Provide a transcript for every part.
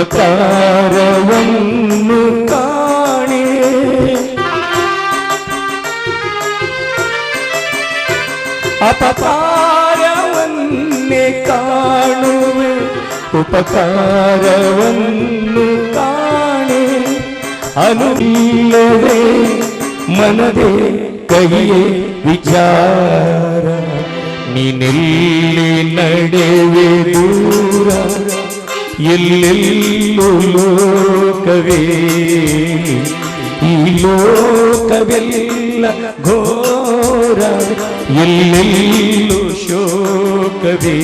ഉപകാരവന്നു കാണേ. അപകാരവന്നെ കാണുവേ. ഉപകാരവന്നു കാണേ. അനുല്ലവേ മനതേ കവിയെ വിചാര. നീ നെല്ലി നടുവേ ദൂര. ಎಲ್ಲೆಲ್ಲೂ ಲೋಕವೇ ಈ ಲೋಕವೆಲ್ಲ ಘೋರ ಎಲ್ಲೆಲ್ಲೂ ಶೋಕವೇ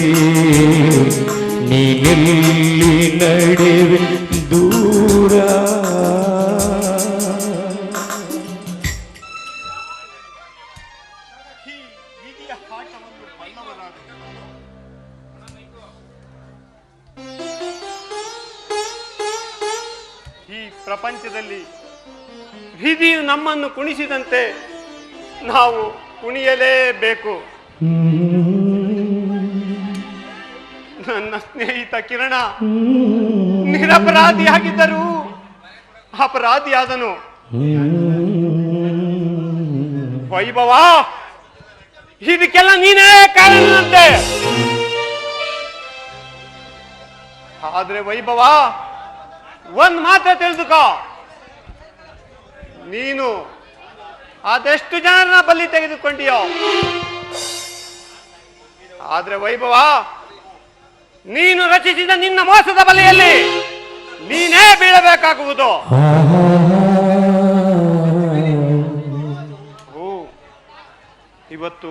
ನೀನೆಲ್ಲಿ ನಡೆವೆ ದೂರ ಪ್ರಪಂಚದಲ್ಲಿ ವಿಧಿಯು ನಮ್ಮನ್ನು ಕುಣಿಸಿದಂತೆ ನಾವು ಕುಣಿಯಲೇಬೇಕು. ನನ್ನ ಸ್ನೇಹಿತ ಕಿರಣ ನಿರಪರಾಧಿಯಾಗಿದ್ದರೂ ಅಪರಾಧಿಯಾದನು. ವೈಭವ, ಇದಕ್ಕೆಲ್ಲ ನೀನೇ ಕಾರಣಂತೆ ಆದ್ರೆ ವೈಭವ ಒಂದ್ ಮಾತ್ರ ತಿಳಿದುಕೋ. ನೀನು ಅದೆಷ್ಟು ಜನರನ್ನ ಬಲಿ ತೆಗೆದುಕೊಂಡಿಯೋ. ಆದ್ರೆ ವೈಭವ, ನೀನು ರಚಿಸಿದ ನಿನ್ನ ಮೋಸದ ಬಲೆಯಲ್ಲಿ ನೀನೇ ಬೀಳಬೇಕಾಗುವುದು. ಇವತ್ತು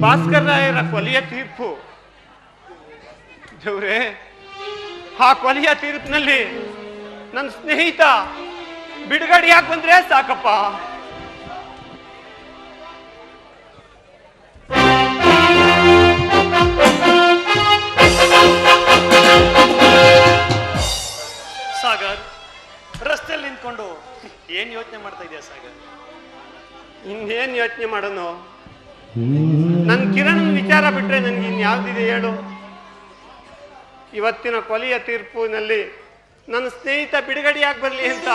ಭಾಸ್ಕರ್ ರಾಯರ ಕೊಲೆಯ ತೀರ್ಪು. ದೇವ್ರೆ ಆ ಕೊಲೆಯ ತೀರ್ಪಿನಲ್ಲಿ ನನ್ನ ಸ್ನೇಹಿತ ಬಿಡುಗಡೆ ಯಾಕೆ ಬಂದ್ರೆ ಸಾಕಪ್ಪ. ಸಾಗರ್ ರಸ್ತೆಯಲ್ಲಿ ನಿಂತ್ಕೊಂಡು ಏನ್ ಯೋಚನೆ ಮಾಡ್ತಾ ಇದೆಯಾ ಸಾಗರ್? ಇನ್ನೇನ್ ಯೋಚನೆ ಮಾಡೋನು? ನನ್ ಕಿರಣ್ ವಿಚಾರ ಬಿಟ್ರೆ ನನ್ಗೆ ಇನ್ಯಾವ್ದಿದೆ ಹೇಳು. ಇವತ್ತಿನ ಕೊಲೆಯ ತೀರ್ಪಿನಲ್ಲಿ ನನ್ನ ಸ್ನೇಹಿತ ಬಿಡುಗಡೆಯಾಗಿ ಬರಲಿ ಅಂತ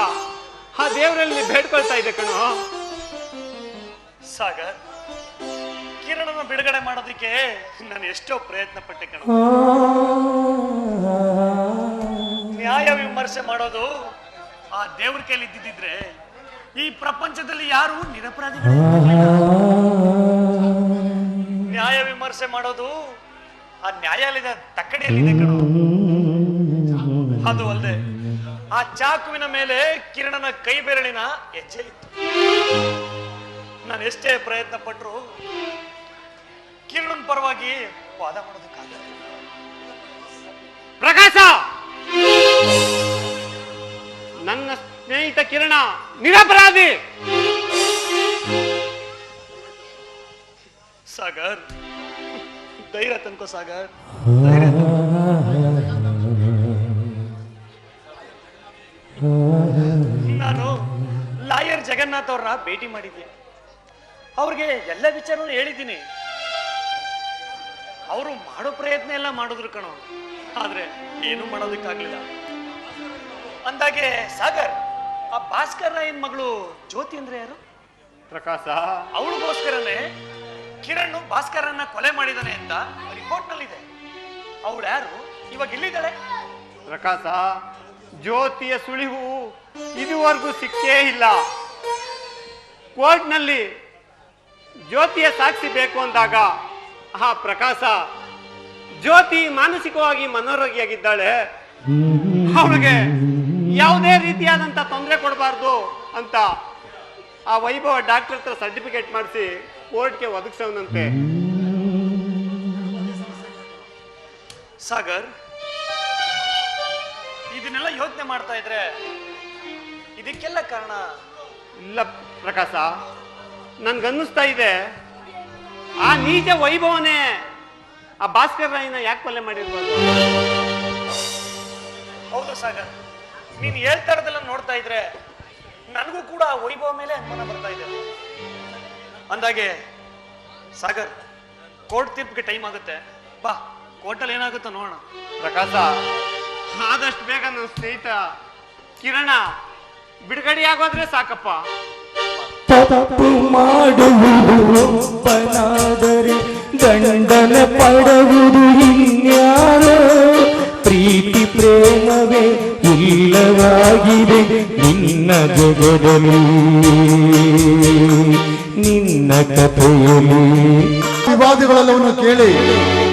ಆ ದೇವರಲ್ಲಿ ಬೇಡ್ಕೊಳ್ತಾ ಇದೆ ಕಣೋ. ಸಾಗರ್, ಕಿರಣನ ಬಿಡುಗಡೆ ಮಾಡೋದಕ್ಕೆ ನಾನು ಎಷ್ಟೋ ಪ್ರಯತ್ನ ಪಟ್ಟೆ ಕಣ. ನ್ಯಾಯ ವಿಮರ್ಶೆ ಮಾಡೋದು ಆ ದೇವ್ರ ಕೈಲಿ ಇದ್ದಿದ್ರೆ ಈ ಪ್ರಪಂಚದಲ್ಲಿ ಯಾರು ನಿರಪರಾಧಿಗಳು ನ್ಯಾಯ ವಿಮರ್ಶೆ ಮಾಡೋದು ಆ ನ್ಯಾಯಾಲಯದ ತಕ್ಕಡಿಯಲ್ಲಿದೆ ಕಣೋ. ಅದು ಅಲ್ಲದೆ ಆ ಚಾಕುವಿನ ಮೇಲೆ ಕಿರಣನ ಕೈ ಬೆರಳಿನ ಹೆಜ್ಜೆ ಇತ್ತು. ನಾನು ಎಷ್ಟೇ ಪ್ರಯತ್ನ ಪಟ್ಟರು ಕಿರಣನ್ ಪರವಾಗಿ ವಾದ ಮಾಡೋದಕ್ಕಾಗಲ್ಲ. ಪ್ರಕಾಶ! ನನ್ನ ಸ್ನೇಹಿತ ಕಿರಣ, ನಿರಪರಾಧಿ! ಸಾಗರ್! ಧೈರ್ಯ ತನ್ಕೋ ಸಾಗರ್ ಧೈರ್ಯ ನಾನು ಲಾಯರ್ ಜಗನ್ನಾಥ್ ಅವ್ರನ್ನ ಭೇಟಿ ಮಾಡಿದ್ದೆ. ಅವ್ರಿಗೆ ಎಲ್ಲ ವಿಚಾರನೂ ಹೇಳಿದ್ದೀನಿ. ಅವರು ಮಾಡೋ ಪ್ರಯತ್ನ ಎಲ್ಲ ಮಾಡಿದ್ರು ಕಣೋ ಆದ್ರೆ ಏನು ಮಾಡೋದಕ್ಕಾಗ್ಲಿಲ್ಲ. ಅಂದಾಗೆ ಸಾಗರ್ ಆ ಭಾಸ್ಕರ್ ರಾಯನ್ ಮಗಳು ಜ್ಯೋತಿ ಅಂದ್ರೆ ಯಾರು? ಪ್ರಕಾಶ. ಅವಳಿಗೋಸ್ಕರನೇ ಭಾಸ್ಕರನ್ನ ಕೊಲೆ ಮಾಡಿದಾನೆ ಅಂತ ರಿಪೋರ್ಟ್ ನಲ್ಲಿದೆ ಅವಳು ಯಾರು? ಇವಾಗ ಇಲ್ಲಿದ್ದಾಳೆ ಪ್ರಕಾಶ, ಜ್ಯೋತಿಯ ಸುಳಿವು ಇದುವರೆಗೂ ಸಿಕ್ಕೇ ಇಲ್ಲ. ಕೋರ್ಟ್ನಲ್ಲಿ ಜ್ಯೋತಿಯ ಸಾಕ್ಷಿ ಬೇಕು ಅಂದಾಗ ಆ ಪ್ರಕಾಶ, ಜ್ಯೋತಿ ಮಾನಸಿಕವಾಗಿ ಮನೋರೋಗಿಯಾಗಿದ್ದಾಳೆ. ಅವಳಿಗೆ ಯಾವುದೇ ರೀತಿಯಾದಂಥ ತೊಂದರೆ ಕೊಡಬಾರ್ದು ಅಂತ ಆ ವೈಭವ ಡಾಕ್ಟರ್ ಹತ್ರ ಸರ್ಟಿಫಿಕೇಟ್ ಮಾಡಿಸಿ ಕೋರ್ಟ್ಗೆ ಒದಗಿಸವನಂತೆ ಸಾಗರ್ ಇದನ್ನೆಲ್ಲ ಯೋಚನೆ ಮಾಡ್ತಾ ಇದ್ರೆ ಇದಕ್ಕೆಲ್ಲ ಕಾರಣ? ಇಲ್ಲ ಪ್ರಕಾಶ ನನ್ಗನ್ನಿಸ್ತಾ ಇದೆ. ಆ ನೀಚ ವೈಭವನೇ ಆ ಭಾಸ್ಕರ್ ರಾಯ್ನ ಯಾಕೆ ಕೊಲೆ ಮಾಡಿರ್ಬೋದು? ಹೌದು ಸಾಗರ್ ನೀನು ಹೇಳ್ತಾ ಇರೋದೆಲ್ಲ ನೋಡ್ತಾ ಇದ್ರೆ ನನಗೂ ಕೂಡ ಆ ವೈಭವ ಮೇಲೆ ಅನುಮಾನ ಬರ್ತಾ ಇದೆ. ಅಂದಾಗೆ ಸಾಗರ್ ಕೋರ್ಟ್ ತೀರ್ಪಿಗೆ ಟೈಮ್ ಆಗುತ್ತೆ. ಬಾ ಕೋರ್ಟಲ್ಲಿ ಏನಾಗುತ್ತೋ ನೋಡೋಣ. ಪ್ರಕಾಶ ಆದಷ್ಟು ಬೇಗ ನನ್ನ ಸ್ನೇಹಿತ ಕಿರಣ ಬಿಡುಗಡೆಯಾಗೋದ್ರೆ ಸಾಕಪ್ಪ. ತಪ್ಪು ಮಾಡುವುದು ಒಬ್ಬನಾದರೆ ದಂಡನ ಪಡುವುದು ಇನ್ಯಾರೋ? ಪ್ರೀತಿ ಪ್ರೇಮವೇ ಇಲ್ಲವಾಗಿದೆ ನಿನ್ನ ಜಗದಲ್ಲಿ. ನಿನ್ನ ಕಥೆಯಲ್ಲಿ. ವಿವಾದಗಳೆಲ್ಲವನ್ನು ಕೇಳಿ.